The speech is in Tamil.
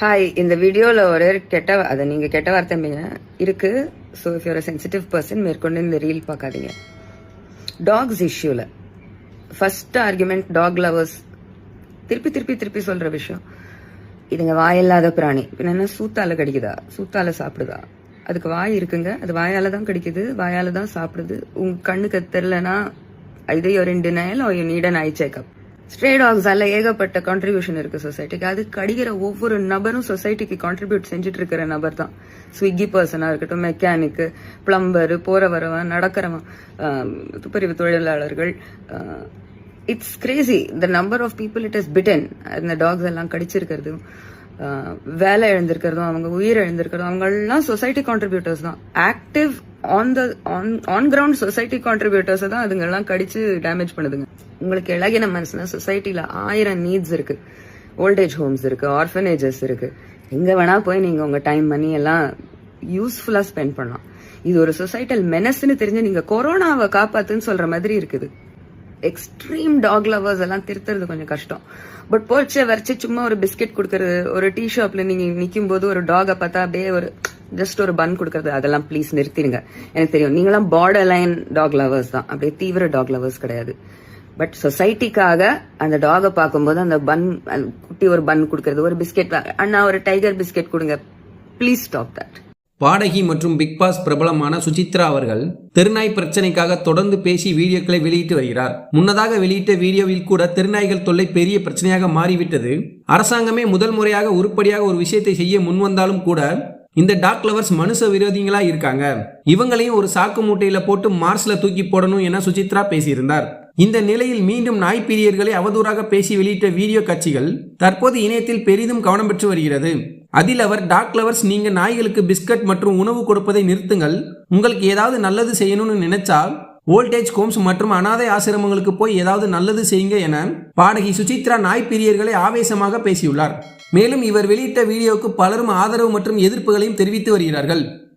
ஹாய் இந்த வீடியோவில் ஒரு கெட்ட அதை நீங்கள் கெட்ட வார்த்தைம்பீங்க இருக்கு. So if your sensitive person மேற்கொண்டு இந்த ரீல் பார்க்காதீங்க. டாக்ஸ் இஷ்யூவில் ஃபர்ஸ்ட் ஆர்குமெண்ட் டாக் லவர்ஸ் திருப்பி திருப்பி திருப்பி சொல்கிற விஷயம். இதுங்க வாயில்லாத பிராணி. என்னென்னா என்ன? சூத்தால கடிக்குதா? சூத்தால சாப்பிடுதா? அதுக்கு வாய் இருக்குங்க. அது வாயால் தான் கடிக்குது. வாயால் தான் சாப்பிடுது. உங்க கண்ணுக்கு தெரிலனா இது ஒரு denial you need an eye checkup stray டாக்ஸால ஏகப்பட்ட கான்ட்ரிபியூஷன் இருக்கு சொசைட்டிக்கு அது கடிக்கிற ஒவ்வொரு நபரும் சொசைட்டிக்கு கான்ட்ரிபியூட் செஞ்சுட்டு இருக்கிற நபர் தான் ஸ்விக்கி பர்சனா இருக்கட்டும் மெக்கானிக்கு பிளம்பரு போற வரவன் நடக்கிறவன் துப்பறிவு தொழிலாளர்கள் it's crazy the number of people it is bitten அந்த டாக்ஸ் எல்லாம் கடிச்சிருக்கிறதும் வேலை இழந்திருக்கிறதும் அவங்க உயிர் இழந்திருக்கிறதும் அவங்கெல்லாம் சொசைட்டி கான்ட்ரிபியூட்டர்ஸ் தான். Active on the on on ground society contributors தான் அதுங்கெல்லாம் கடிச்சு டேமேஜ் பண்ணுதுங்க. உங்களுக்கு இழகின மனசுனா சொசைட்டில ஆயிரம் நீட்ஸ் இருக்கு. ஓல்டேஜ் ஹோம்ஸ் இருக்கு ஆர்ஃபனேஜஸ் இருக்கு. எங்க வேணா போய் நீங்க உங்க டைம் மணி எல்லாம் யூஸ்ஃபுல்லா ஸ்பெண்ட் பண்ணலாம். இது ஒரு சொசைட்டல் மெனஸ்ன்னு தெரிஞ்சு நீங்க கொரோனாவை காப்பாத்துன்னு சொல்ற மாதிரி இருக்குது. எக்ஸ்ட்ரீம் டாக் லவர்ஸ் எல்லாம் திருத்துறது கொஞ்சம் கஷ்டம். பட் போச்சு வரைச்சு சும்மா ஒரு பிஸ்கெட் கொடுக்கறது ஒரு டீ ஷாப்ல நீங்க நிக்கும் போது ஒரு டாகை பார்த்தா அப்படியே ஒரு ஜஸ்ட் ஒரு பன் கொடுக்கறது அதெல்லாம் ப்ளீஸ் நிறுத்திடுங்க. எனக்கு தெரியும். நீங்களாம் பார்டர் லைன் டாக் லவர்ஸ் தான். அப்படியே தீவிர டாக் லவர்ஸ் கிடையாது. பட் சொசைட்டிக்காக அந்த டாகை பார்க்கும்போது அந்த பன் குட்டி ஒரு பன் கொடுக்கறது ஒரு பிஸ்கெட் அண்ணா ஒரு டைகர் பிஸ்கெட் கொடுங்க. ப்ளீஸ் ஸ்டாப் தட் பாடகி மற்றும் பிக் பாஸ் பிரபலமான சுசித்ரா அவர்கள் தெருநாய் பிரச்சனைக்காக தொடர்ந்து பேசி வீடியோக்களை வெளியிட்டு வருகிறார். முன்னதாக வெளியிட்ட வீடியோவில் கூட தெருநாய்கள் தொல்லை பெரிய பிரச்சனையாக மாறிவிட்டது. அரசாங்கமே முதல் முறையாக உருப்படியாக ஒரு விஷயத்தை செய்ய முன்வந்தாலும் கூட இந்த டாக் லவர்ஸ் மனுஷ விரோதிகளா இருக்காங்க. இவங்களையும் ஒரு சாக்கு மூட்டையில போட்டு மார்ஸ்ல தூக்கி போடணும் என சுசித்ரா பேசியிருந்தார். இந்த நிலையில் மீண்டும் நாய் பிரியர்களை அவதூறாக பேசி வெளியிட்ட வீடியோ காட்சிகள் தற்போது இணையத்தில் பெரிதும் கவனம் பெற்று வருகிறது. அதில் அவர் டாக் லவர்ஸ் நீங்க நாய்களுக்கு பிஸ்கட் மற்றும் உணவு கொடுப்பதை நிறுத்துங்கள். உங்களுக்கு ஏதாவது நல்லது செய்யணும்னு நினைச்சா ஓல்டேஜ் ஹோம்ஸ் மற்றும் அனாதை ஆசிரமங்களுக்கு போய் ஏதாவது நல்லது செய்யுங்க என பாடகி சுசித்ரா நாய் பிரியர்களை ஆவேசமாக பேசியுள்ளார். மேலும் இவர் வெளியிட்ட வீடியோவுக்கு பலரும் ஆதரவு மற்றும் எதிர்ப்புகளையும் தெரிவித்து வருகிறார்கள்.